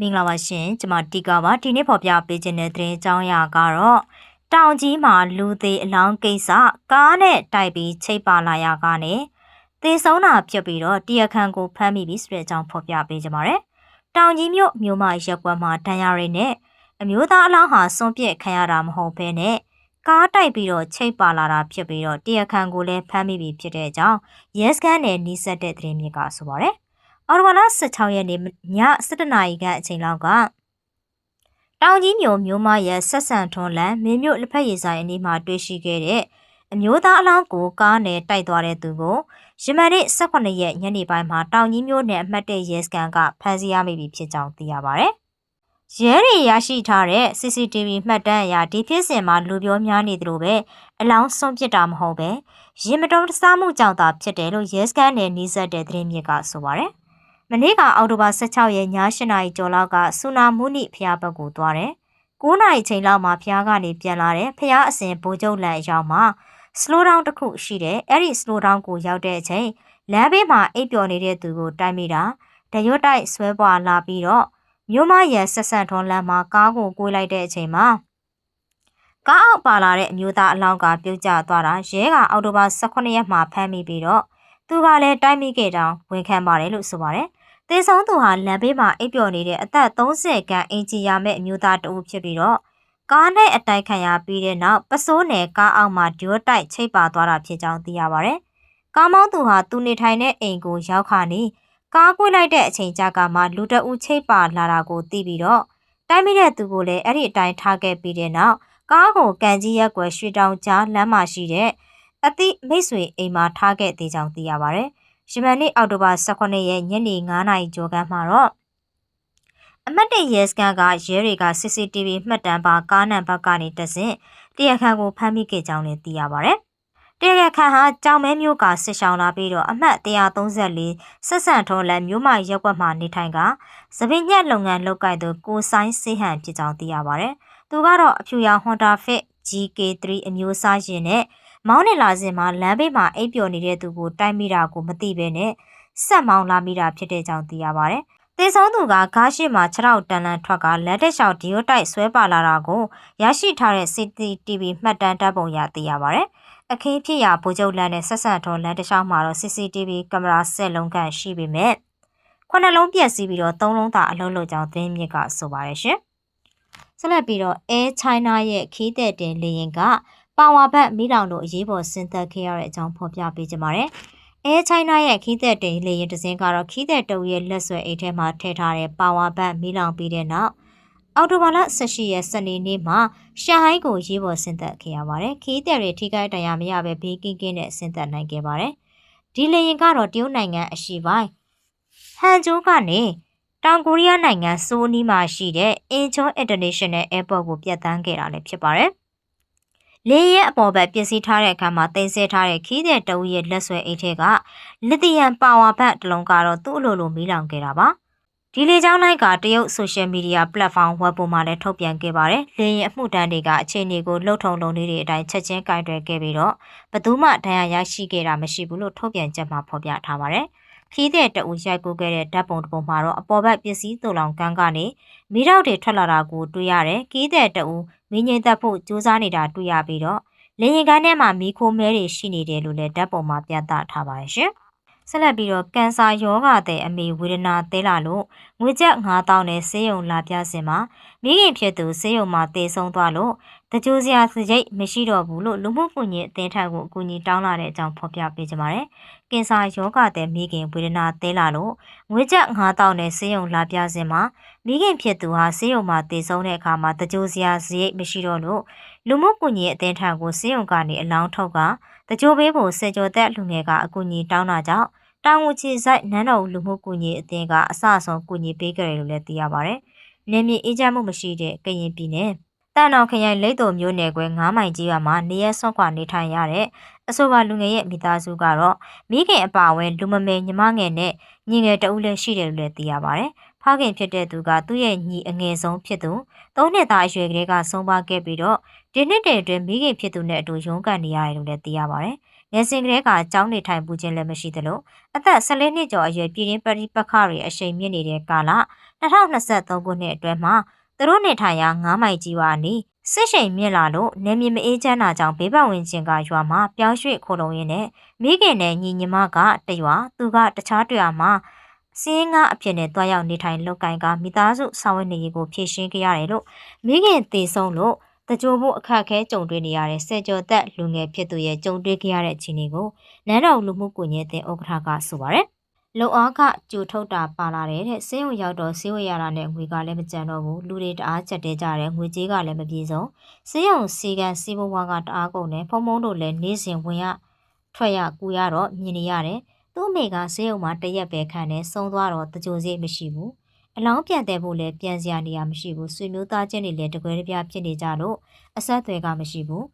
မင်္ဂလာပါရှင်ကျွန်မတီကာပါဒီနေ့ဖော်ပြပေးခြင်းတဲ့သတင်းအကြောင်းအရာကတော့တောင်ကြီးမှာလူသေးအလောင်းကိစ္စကားနဲ့တိုက်ပြီးချိတ်ပါလာရကနေသေဆုံးတာဖြစ်ပြီးတော့တရားခံကိုဖမ်းမိပြီဆိုတဲ့အကြောင်းဖော်ပြပေးကြပါမယ်တောင်ကြီးမြို့မြို့မရက်ကွက်မှာဒဏ်ရာတွေနဲ့အမျိုးသားအလောင်းဟာစွန့်ပစ်ခံရတာမဟုတ်ဘဲနဲ့ကားတိုက်ပြီးတော့ချိတ်ပါလာတာဖြစ်ပြီးတော့တရားခံကိုလည်းဖမ်းမိပြီဖြစ်တဲ့အကြောင်းရဲစခန်းနဲ့နှိစက်တဲ့သတင်းမြစ်ကဆိုပါတယ် အော်တိုဘာလ16ရက်နေ့ည7:00နာရီခန့်အချိန်လောက်ကတောင်ကြီးမြို့မြို့မရဲ့ဆက်ဆံထွန်းလန်မင်းမြို့လက်ဖက်ရည်ဆိုင်အနီးမှာတွေ့ရှိခဲ့တဲ့အမျိုးသားအလောင်းကိုကားနဲ့တိုက်သွားတဲ့သူကိုရမန်နေ့18ရက်ညနေပိုင်းမှာတောင်ကြီးမြို့နယ်အမှတ်1ရဲစခန်းကဖမ်းဆီးရမိပြီဖြစ်ကြောင်းသိရပါဗျ။ရဲတွေရရှိထားတဲ့ CCTV မှတ်တမ်းအရဒီဖြစ်စဉ်မှာလူပြောများနေသလိုပဲအလောင်းဆုံးပစ်တာမဟုတ်ပဲရင်မတော်တဆမှုကြောင့်သာဖြစ်တယ်လို့ရဲစခန်းနယ်နှီးဆက်တဲ့သတင်းမြစ်ကဆိုပါရယ်။ မနေ့ကအောက်တိုဘာ16ရက်ည8နာရီကျော်လောက်ကဆူနာမုနိဖျားဘက်ကိုသွားတယ်။9နာရီချိန်လောက်မှာဖျားကနေပြန်လာတယ်။ဖျားအစဉ်ဘိုးကျုပ်လန်အရောက်မှာ slow down တစ်ခုရှိတယ်။အဲ့ဒီ slow down ကိုရောက်တဲ့အချိန်လမ်းဘေးမှာအိပ်ပျော်နေတဲ့သူကိုတိုက်မိတာတရွတ်တိုက်ဆွဲပွားလာပြီးတော့မြို့မရန်ဆက်ဆန်ထွန်းလမ်းမှာကားကိုကိုးလိုက်တဲ့အချိန်မှာကားအောက်ပါလာတဲ့အမျိုးသားအလောင်းကပြုတ်ကျသွားတာရဲကအော်တိုဘာ18ရက်မှာဖမ်းမိပြီးတော့သူကလည်းတိုက်မိခဲ့တောင်ဝန်ခံပါတယ်လို့ဆိုပါတယ်။ သေဆုံးသူဟာလမ်းဘေးမှာအိပ်ပျော်နေတဲ့အသက်30ခန့်အင်ဂျီယာမဲ့အမျိုးသားတဦးဖြစ်ပြီးတော့ကားနဲ့အတိုက်ခံရပြီးတဲ့နောက်ပစိုးနယ်ကားအောက်မှာဒျိုးတိုက်ချိတ်ပါသွားတာဖြစ်ကြောင်းသိရပါတယ်။ကားမောင်းသူဟာသူနေထိုင်တဲ့အိမ်ကိုရောက်ခါနေကားကွေးလိုက်တဲ့အချိန်ကြာကမှလူတအုပ်ချိတ်ပါလာတာကိုသိပြီးတော့တိုက်မိတဲ့သူကိုလည်းအဲ့ဒီအတိုင်းထားခဲ့ပြီးတဲ့နောက်ကားကိုကန်ကြီးရက်ွယ်ရွှေတောင်ကြားလမ်းမှာရှိတဲ့အသည့်မိတ်ဆွေအိမ်မှာထားခဲ့သေးကြောင်းသိရပါဗျ။ ယမန်နေ့အောက်တိုဘာ18ရက်ညနေ9:00နာရီကျော်ကမှာတော့အမတ်တေရဲစကန်ကရဲတွေက CCTV မှတ်တမ်းပါကားနံပါတ်ကနေတဆင့်တရားခံကိုဖမ်းမိခဲ့ကြောင်းလည်းသိရပါဗျ။တရားခံဟာကြောင်မဲမျိုးကစစ်ဆောင်လာပြီးတော့အမှတ်134ဆက်ဆံထုံးလက်မျိုးမရက်ွက်မှနေထိုင်ကသပင်ညက်လုပ်ငန်းလုပ်ကိုင်သူကိုဆိုင်စေးဟန်ဖြစ်ကြောင်းသိရပါဗျ။သူကတော့အဖြူရောင် Honda Fit GK3 အမျိုးအစားရင်နဲ့ မောင်းနေလာစဉ်မှာလမ်းဘေးမှာအိပ်ပျော်နေတဲ့သူကိုတိုက်မိတာကိုမသိဘဲနဲ့ဆက်မောင်းလာမိတာဖြစ်တဲ့ကြောင်းသိရပါတယ်။သေဆုံးသူကကားရှိမှခြေထောက်တန်လန်ထွက်ကလက်တက်လျှောက်ဒီယိုတိုက်ဆွဲပါလာတာကိုရရှိထားတဲ့ CCTV မှတ်တမ်းတပ်ပုံရသိရပါတယ်။အခင်းဖြစ်ရာဗိုလ်ချုပ်လမ်းနဲ့ဆက်ဆံထုံးလမ်းတစ်လျှောက်မှာတော့ CCTV ကင်မရာဆက်လုံးခန့်ရှိပေမဲ့ခုနှလုံးပြက်စီးပြီးတော့သုံးလုံးသာအလုံးလုံးကြောင်းသတင်းမြစ်ကဆိုပါတယ်ရှင်။ဆက်လက်ပြီးတော့ Air China ရဲ့ခီးတဲ့တင်လေရင်က ပါဝါဘတ်မိလောင်တို့အရေးပေါ်ဆင်းသက်ခဲ့ရတဲ့အကြောင်းဖော်ပြပေးကြပါမယ်။အဲချိုင်းနာရဲ့ခီးသက်တင်လေရင်တစင်းကတော့ခီးသက်တုံရဲ့လက်ဆွဲအိတ်ထဲမှာထည့်ထားတဲ့ပါဝါဘတ်မိလောင်ပြီးတဲ့နောက်အော်တိုဘာလ18ရက်စနေနေ့မှာရှာဟိုင်းကိုရေးပေါ်ဆင်းသက်ခဲ့ရပါတယ်။ခီးသက်တွေထိခိုက်ဒဏ်ရာမရဘဲဘေးကင်းကင်းနဲ့ဆင်းသက်နိုင်ခဲ့ပါတယ်။ဒီလေရင်ကတော့တရုတ်နိုင်ငံအရှေ့ပိုင်းဟန်ဂျိုးကနေတောင်ကိုရီးယားနိုင်ငံဆိုးနီးမှာရှိတဲ့အင်ချွန် International Airport ကိုပြတ်တန်းခဲ့တာလည်းဖြစ်ပါတယ်။ လေရဲအပေါ်ဘက်ပစ္စည်းထားတဲ့အခါမှာတင်ဆက်ထားတဲ့ခီးတဲ့တအူးရဲ့လက်ဆွဲအိတ်ထဲကလစ်သီယမ်ပါဝါဘတ်တစ်လုံးကတော့သူ့အလိုလိုမီးလောင်ခဲ့တာပါဒီလေကြောင်းလိုက်ကတရုတ်ဆိုရှယ်မီဒီယာပလက်ဖောင်းဝက်ပေါ်မှာလည်းထုတ်ပြန်ခဲ့ပါတယ်။လေရင်အမှုတန်းတွေကအခြေအနေကိုလှုပ်ထုံလုံးလေးတွေအတိုင်းချက်ချင်းကင်တွယ်ခဲ့ပြီးတော့ဘသူမှဒဏ်ရာရရှိခဲ့တာမရှိဘူးလို့ထုတ်ပြန်ချက်မှာဖော်ပြထားပါတယ်။ ခီးတဲ့တအူရိုက်ကူးခဲ့တဲ့ဓာတ်ပုံတစ်ပုံမှာတော့အပေါ်ဘက်ပစ္စည်းတူလောင်ကန်းကနေမိတော့တွေထွက်လာတာကိုတွေ့ရတယ်။ခီးတဲ့တအူမင်းငိမ့်သက်ဖို့စူးစမ်းနေတာတွေ့ရပြီးတော့လေရင်ကန်းထဲမှာမီးခိုးမဲတွေရှိနေတယ်လို့လည်းဓာတ်ပုံမှာပြသထားပါတယ်ရှင်။ဆက်လက်ပြီးတော့ကင်ဆာရောဂါတဲ့အမေဝေဒနာသေးလာလို့ငွေကျပ်9000နဲ့ဆေးရုံလာပြစင်မှာမိခင်ဖြစ်သူဆေးရုံမှာတေဆုံးသွားလို့တကြိုစရာစရိတ်မရှိတော့ဘူးလို့လူမှုကွန်ရက်အသင်းထက်ကိုအကူအညီတောင်းလာတဲ့အကြောင်းဖော်ပြပေးကြပါမယ်။ကင်ဆာရောဂါတဲ့မိခင်ဝေဒနာသေးလာလို့ငွေကျပ်9000နဲ့ဆေးရုံလာပြစင်မှာမိခင်ဖြစ်သူဟာဆေးရုံမှာတေဆုံးတဲ့အခါမှာတကြိုစရာစရိတ်မရှိတော့လို့လူမှုကွန်ရက်အသင်းထံကိုဆေးရုံကနေအလောင်းထုတ်ကတကြိုဘေးကိုစေကျော်သက်လူငယ်ကအကူအညီတောင်းတာကြောင့် တောင်ငူချီဆိုင်နန်းတော်လူမှုကွန်ရက်အသင်းကအစအဆုံးကူညီပေးကြတယ်လို့လည်းသိရပါဗျ။နေမြေအေးချမ်းမှုမရှိတဲ့ကရင်ပြည်နယ်တန်တော်ခရိုင်လိတ်တော်မျိုးနယ်ကွယ်9မိုင်ကြီးရွာမှာနေရဆွန့်ခွာနေထိုင်ရတဲ့အဆိုပါလူငယ်ရဲ့မိသားစုကတော့မိခင်အပါအဝင်လူမမယ်ညီမငယ်နဲ့ညီငယ်တဦးလည်းရှိတယ်လို့လည်းသိရပါဗျ။ဖခင်ဖြစ်တဲ့သူကသူ့ရဲ့ညီအငယ်ဆုံးဖြစ်သူ၃နှစ်သားအရွယ်ကလေးကဆုံးပါခဲ့ပြီးတော့ဒီနှစ်တည်းအတွင်းမိခင်ဖြစ်သူနဲ့အတူရုန်းကန်နေရတယ်လို့လည်းသိရပါတယ် ငယ်စဉ်ကတည်းကကျောင်းနေထိုင်ပူခြင်းလည်းမရှိသလိုအသက်14နှစ်ကျော်အရွယ်ပြည်ရင်းပရိပက္ခတွေအရှိန်မြင့်နေတဲ့ကာလ2023ခုနှစ်အတွင်းမှာသူတို့နေထိုင်ရာ9မိုင်ကြီးဝါနီစစ်ရှိန်မြင့်လာလို့နေမြေမအေးချမ်းတာကြောင့်ဘေးပတ်ဝန်းကျင်ကရွာမှာပြောင်းရွှေ့ခိုးလုံရင်းနဲ့မိခင်နဲ့ညီညီမကတရွာသူကတခြားတရွာမှာစင်းကားအဖြစ်နဲ့တွားရောက်နေထိုင်လုပ်ကိုင်ကမိသားစုဆောင်ရွက်နေရေးကိုဖြည့်ရှင်းခဲ့ရတယ်လို့မိခင်တည်ဆုံးလို့ တကြိုဖို့အခက်အခဲကြုံတွေ့နေရတဲ့ဆယ်ကျော်သက်လူငယ်ဖြစ်သူရဲ့ကြုံတွေ့ခဲ့ရတဲ့အခြေအနေကိုနန်းတော်လူမှုကွန်ရက်တဲ့ဥက္ကဋ္ဌကဆိုပါရယ်လုံအားကကြိုထုတ်တာပါလာတယ်တဲ့ဆေးရုံရောက်တော့ဆေးဝယ်ရတာနဲ့ငွေကလည်းမကြံတော့ဘူးလူတွေတအားချက်တဲကြတယ်ငွေကြေးကလည်းမပြေဆုံးဆေးရုံစီကံစီးပွားကတအားကုန်တယ်ဖုံဖုံတို့လည်းနေ့စဉ်ဝင်ရထွက်ရကူရတော့မြင်နေရတယ်သူ့အမေကဆေးရုံမှာတရက်ပဲခံတယ်ဆုံးသွားတော့တကြိုစီမရှိဘူး အလောင်းပြန်တဲ့ဖို့လည်းပြန်စရာနေရာမရှိဘူးဆွေမျိုးသားချင်းတွေလည်းတကွဲတပြားဖြစ်နေကြလို့အဆက်အသွယ်ကမရှိဘူး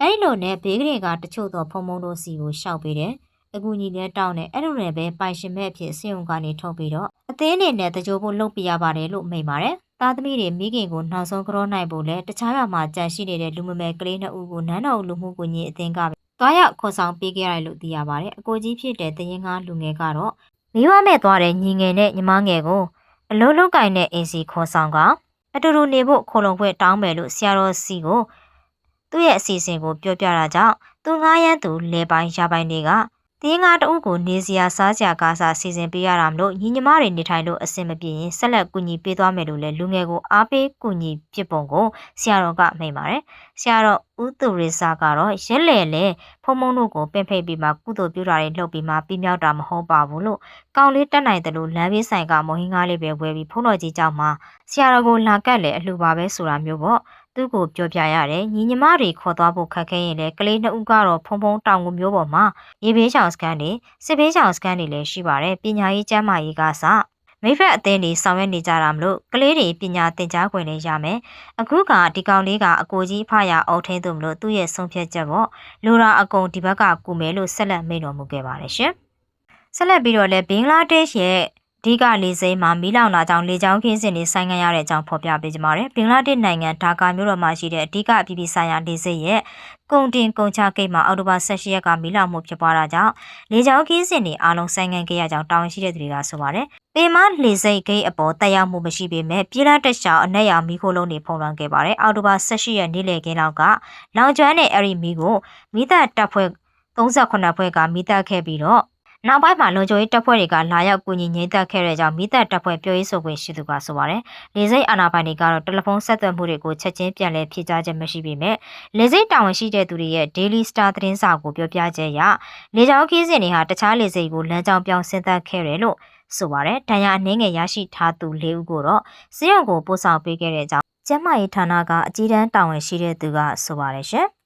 အဲ့လိုနဲ့ဘေးကလေးကတချို့သောဖုံဖုံတို့စီကိုရှောက်ပေးတယ်အကူကြီးနဲ့တောင်းတယ်အဲ့လိုနဲ့ပဲပိုင်ရှင်မဲ့အဖြစ်စေုံကနေထုတ်ပြီးတော့အသေးအနေနဲ့တကြိုဖို့လုပ်ပြရပါတယ်လို့မိန့်ပါတယ်သားသမီးတွေမိခင်ကိုနောက်ဆုံးကြောနိုင်ဖို့လဲတခြားရမှာကြန့်ရှိနေတဲ့လူမမယ်ကလေးနှစ်ဦးကိုနန်းတော်လူမှုကွန်ရက်အသင်းကပဲတွားရောက်ခေါ်ဆောင်ပေးခဲ့ရတယ်လို့သိရပါတယ်အကိုကြီးဖြစ်တဲ့တရင်ကားလူငယ်ကတော့မိဘမဲ့သွားတဲ့ညီငယ်နဲ့ညီမငယ်ကို အလုံးလုံးကင်တဲ့အင်စီခေါ်ဆောင်ကအတူတူနေဖို့ခိုလုံခွင့်တောင်းမယ်လို့ဆရာတော်စီကိုသူ့ရဲ့အစီအစဉ်ကိုပြောပြတာကြောင့်သူငားရမ်းသူလေပိုင်းရပိုင်းတွေက တင်းကားတအုပ်ကိုနေစရာစားစရာကားစားစီစဉ်ပေးရတာမလို့ညီညီမတွေနေထိုင်လို့အဆင်မပြေရင်ဆက်လက်ကူညီပေးသွားမယ်လို့လည်းလူငယ်ကိုအားပေးကူညီဖြစ်ပုံကိုဆရာတော်ကမိန့်ပါတယ်။ဆရာတော်ဦးသူရိစာကတော့ရက်လေလေဖုံဖုံတို့ကိုပင်ဖိတ်ပြီးမှကုသိုလ်ပြုတာတွေလုပ်ပြီးမှပြမြောက်တာမဟုတ်ပါဘူးလို့ကောင်းလေးတက်နိုင်တယ်လို့လမ်းဘေးဆိုင်ကမဟင်းကားလေးပဲဝယ်ပြီးဖုံတော်ကြီးကြောက်မှာဆရာတော်ကိုလာကတ်လေအလှူပါပဲဆိုတာမျိုးပေါ့ သူ့ကိုပြောပြရတယ်ညီညီမတွေခေါ်သွားဖို့ခက်ခဲရင်လည်းကလေးနှစ်ဦးကတော့ဖုံဖုံတောင်ကိုမျိုးပေါ်မှာရေဘေးချောင်စကန်တွေစစ်ဘေးချောင်စကန်တွေလည်းရှိပါတယ်ပညာရေးကျန်းမာရေးကစမိဖက်အသင်းတွေဆောင်ရွက်နေကြတာမလို့ကလေးတွေပညာသင်ကြားခွင့်လေးရမယ်အခုကဒီကောင်လေးကအကိုကြီးဖရအုပ်ထင်းသူမလို့သူ့ရဲ့ဆုံးဖြတ်ချက်ပေါ့လူရာအကုန်ဒီဘက်ကကူမယ်လို့ဆက်လက်မိန့်တော်မူခဲ့ပါတယ်ရှင်ဆက်လက်ပြီးတော့လည်းဘင်္ဂလားဒေ့ရှ်ရဲ့ အဓိကလေစိမ်းမှာမီးလောင်တာကြောင့်လေကြောင်းခင်းစင်တွေဆိုင်းငံ့ရတဲ့အကြောင်းဖော်ပြပေးကြပါရယ်။ဘင်္ဂလားဒေ့ရှ်နိုင်ငံဒါကာမြို့တော်မှာရှိတဲ့အဓိကအပြည်ပြည်ဆိုင်ရာလေစိမ်းရဲ့ကုန်တင်ကုန်ချဂိတ်မှာအောက်တိုဘာ16ရက်ကမီးလောင်မှုဖြစ်ပွားတာကြောင့်လေကြောင်းခင်းစင်တွေအားလုံးဆိုင်းငံ့ခဲ့ရကြောင်းတာဝန်ရှိတဲ့သူတွေကဆိုပါရယ်။ပေမလေစိမ်းဂိတ်အပေါ်တက်ရောက်မှုမရှိပေမဲ့ပြည်လားတက်ရှောင်းအနက်ရောင်မီးခိုးလုံးတွေဖုံးလွှမ်းခဲ့ပါတယ်။အောက်တိုဘာ16ရက်နေ့လယ်ခင်းလောက်ကလောင်ကျွမ်းတဲ့အဲ့ဒီမီးကိုမိသက်တပ်ဖွဲ့38ဖွဲ့ကမိသက်ခဲ့ပြီးတော့ နောက်ပိုင်းမှာလုံခြုံရေးတပ်ဖွဲ့တွေကလာရောက်ကူညီငြိမ်းသက်ခဲ့တဲ့ကြောင့်မိသက်တပ်ဖွဲ့ပြောရေးဆိုခွင့်ရှိသူကဆိုပါတယ်။လေစိတ်အာဏာပိုင်တွေကတော့တယ်လီဖုန်းဆက်သွယ်မှုတွေကိုချက်ချင်းပြန်လည်ဖြေကြားခြင်းမရှိပေမဲ့လေစိတ်တာဝန်ရှိတဲ့သူတွေရဲ့ Daily Star သတင်းစာကိုပြောပြချက်အရလေကြောင်းခီးစဉ်တွေဟာတခြားလေစိတ်ကိုလမ်းကြောင်းပြောင်းဆင်းသက်ခဲ့တယ်လို့ဆိုပါတယ်။ဒဏ်ရာအနှင်းငယ်ရရှိထားသူ၄ဦးကိုတော့စေယုံကိုပို့ဆောင်ပေးခဲ့တဲ့အကြောင်းကျန်းမာရေးဌာနကအကြီးတန်းတာဝန်ရှိတဲ့သူကဆိုပါတယ်ရှင်။